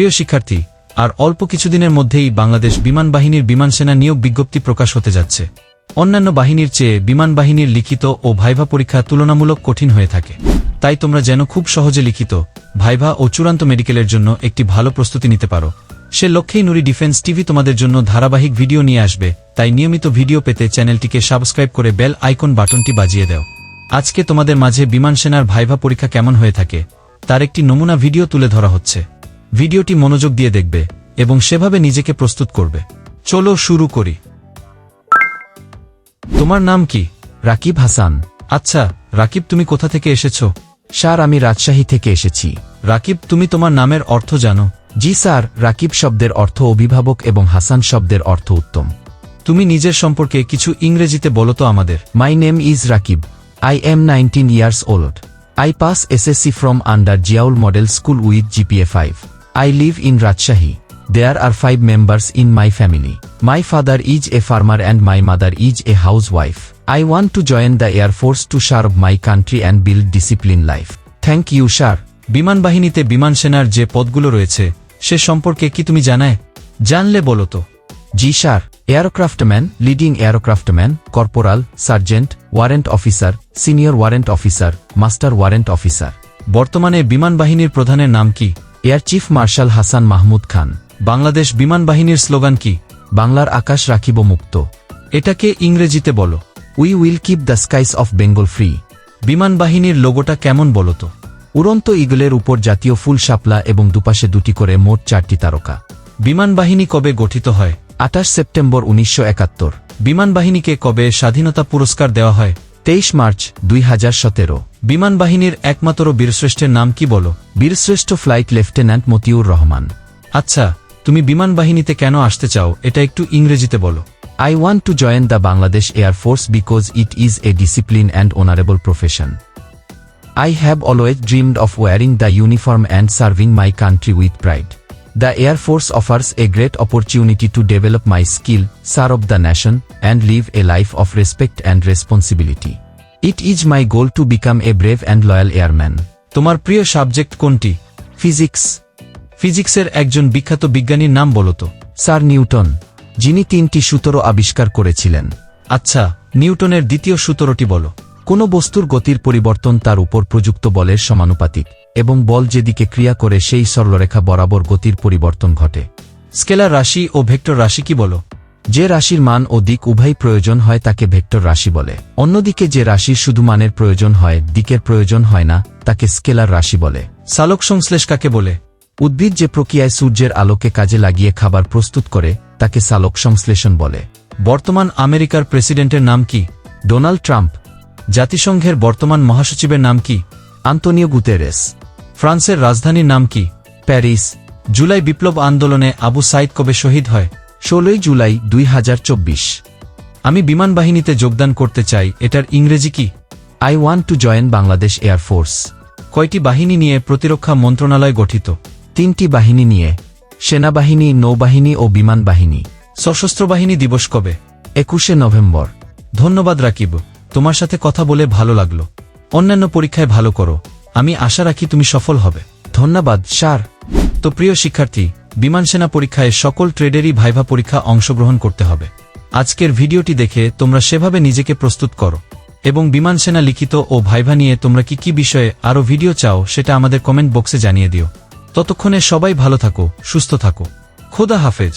প্রিয় শিক্ষার্থী, আর অল্প কিছুদিনের মধ্যেই বাংলাদেশ বিমান বাহিনীর বিমান সেনা নিয়োগ বিজ্ঞপ্তি প্রকাশ হতে যাচ্ছে। অন্যান্য বাহিনীর চেয়ে বিমান বাহিনীর লিখিত ও ভাইভা পরীক্ষা তুলনামূলক কঠিন হয়ে থাকে। তাই তোমরা যেন খুব সহজে লিখিত, ভাইভা ও চূড়ান্ত মেডিকেলের জন্য একটি ভালো প্রস্তুতি নিতে পারো। সে লক্ষ্যেই নুরি ডিফেন্স টিভি তোমাদের জন্য ধারাবাহিক ভিডিও নিয়ে আসবে, তাই নিয়মিত ভিডিও পেতে চ্যানেলটিকে সাবস্ক্রাইব করে বেল আইকন বাটনটি বাজিয়ে দাও। আজকে তোমাদের মাঝে বিমান সেনার ভাইভা পরীক্ষা কেমন হয়ে থাকে, তার একটি নমুনা ভিডিও তুলে ধরা হচ্ছে। ভিডিওটি মনোযোগ দিয়ে দেখবে এবং সেভাবে নিজেকে প্রস্তুত করবে। চলো শুরু করি। তোমার নাম কি? রাকিব হাসান। আচ্ছা রাকিব তুমি কোথা থেকে এসেছ? স্যার, আমি রাজশাহী থেকে এসেছি। রাকিব, তুমি তোমার নামের অর্থ জানো? জি স্যার, রাকিব শব্দের অর্থ অভিভাবক এবং হাসান শব্দের অর্থ উত্তম। তুমি নিজের সম্পর্কে কিছু ইংরেজিতে বলো তো আমাদের। My name is Rakib. I am nineteen years old I pass SSC from under Ziaul model school with GPA five live in Rajshahi there are five members in my family my father is a farmer and my mother is a housewife I want to join the Air Force to serve my country and build discipline life thank you sir বিমান বাহিনীতে বিমান সেনার যে পদগুলো রয়েছে, সে সম্পর্কে কি তুমি জানায়? জানলে বলো তো। জি, sir. Aircraftman leading aircraftman corporal, sergeant, warrant officer, senior warrant officer, master warrant officer. বর্তমানে বিমান বাহিনীর প্রধানের নাম কি? Air chief marshal Hasan Mahmud Khan, Bangladesh বিমান বাহিনীর স্লোগান কি? বাংলার আকাশ রাখিব মুক্ত। এটাকে ইংরেজিতে বলো we will keep the skies of Bengal free বিমান বাহিনীর লোগোটা কেমন বলো তো? উড়ন্ত ইগলের উপর জাতীয় ফুল শাপলা এবং দুপাশে দুটি করে মোট চারটি তারকা। বিমান বাহিনী কবে গঠিত হয়? আঠাশ সেপ্টেম্বর উনিশশো একাত্তর। বিমান বাহিনীকে কবে স্বাধীনতা পুরস্কার দেওয়া হয়? তেইশ মার্চ দুই হাজার সতেরো। বিমান বাহিনীর একমাত্র বীরশ্রেষ্ঠের নাম কি বল? বীরশ্রেষ্ঠ ফ্লাইট লেফটেন্যান্ট মতিউর রহমান। আচ্ছা তুমি বিমান বাহিনীতে কেন আসতে চাও? এটা একটু ইংরেজিতে বলো। I want to join the Bangladesh Air Force because it is a discipline and honourable profession I have always dreamed of wearing the uniform and serving my country with pride the Air Force offers a great opportunity to develop my skill serve the nation and live a life of respect and responsibility responsibility. Is my goal to become a brave and loyal airman তোমার প্রিয় subject কোনটি? Physics ফিজিক্সের একজন বিখ্যাত বিজ্ঞানীর নাম বলতো, sir Newton, যিনি তিনটি সূত্র আবিষ্কার করেছিলেন। আচ্ছা নিউটনের দ্বিতীয় সূত্রটি বলো। কোনো বস্তুর গতির পরিবর্তন তার উপর প্রযুক্ত বলের সমানুপাতিক, এবং বল যেদিকে ক্রিয়া করে সেই সরলরেখা বরাবর গতির পরিবর্তন ঘটে। স্কেলার রাশি ও ভেক্টর রাশি কি বলো? যে রাশির মান ও দিক উভয় প্রয়োজন হয় তাকে ভেক্টর রাশি বলে। অন্যদিকে যে রাশির শুধু মানের প্রয়োজন হয়, দিকের প্রয়োজন হয় না, তাকে স্কেলার রাশি বলে। সালোক সংশ্লেষ কাকে বলে? উদ্ভিদ যে প্রক্রিয়ায় সূর্যের আলোকে কাজে লাগিয়ে খাবার প্রস্তুত করে, তাকে সালোক সংশ্লেষণ বলে। বর্তমান আমেরিকার প্রেসিডেন্টের নাম কি? Donald Trump. জাতিসংঘের বর্তমান মহাসচিবের নাম কি? Antonio Guterres. ফ্রান্সের রাজধানীর নাম কি? প্যারিস। জুলাই বিপ্লব আন্দোলনে আবু সাইদ কবে শহীদ হয়? ষোলোই জুলাই দুই হাজার চব্বিশ। আমি বিমান বাহিনীতে যোগদান করতে চাই, এটার ইংরেজি কি? I want to join Bangladesh Air Force কয়টি বাহিনী নিয়ে প্রতিরক্ষা মন্ত্রণালয় গঠিত? তিনটি বাহিনী নিয়ে। সেনাবাহিনী, নৌবাহিনী ও বিমান বাহিনী। সশস্ত্র বাহিনী দিবস কবে? একুশে নভেম্বর। ধন্যবাদ রাকিব, তোমার সাথে কথা বলে ভালো লাগল। অন্যান্য পরীক্ষায় ভালো করো। আমি আশা রাখি তুমি সফল হবে। ধন্যবাদ, স্যার। তো প্রিয় শিক্ষার্থী বিমান সেনা পরীক্ষায় সকল ট্রেডেরই ভাইভা পরীক্ষা অংশগ্রহণ করতে হবে। আজকের ভিডিওটি দেখে তোমরা সেভাবে নিজেকে প্রস্তুত করো এবং বিমান সেনা লিখিত ও ভাইভা নিয়ে তোমরা কি কি বিষয়ে আরও ভিডিও চাও সেটা আমাদের কমেন্ট বক্সে জানিয়ে দিও। ততক্ষণে সবাই ভালো থাকো, সুস্থ থাকো। খোদা হাফেজ।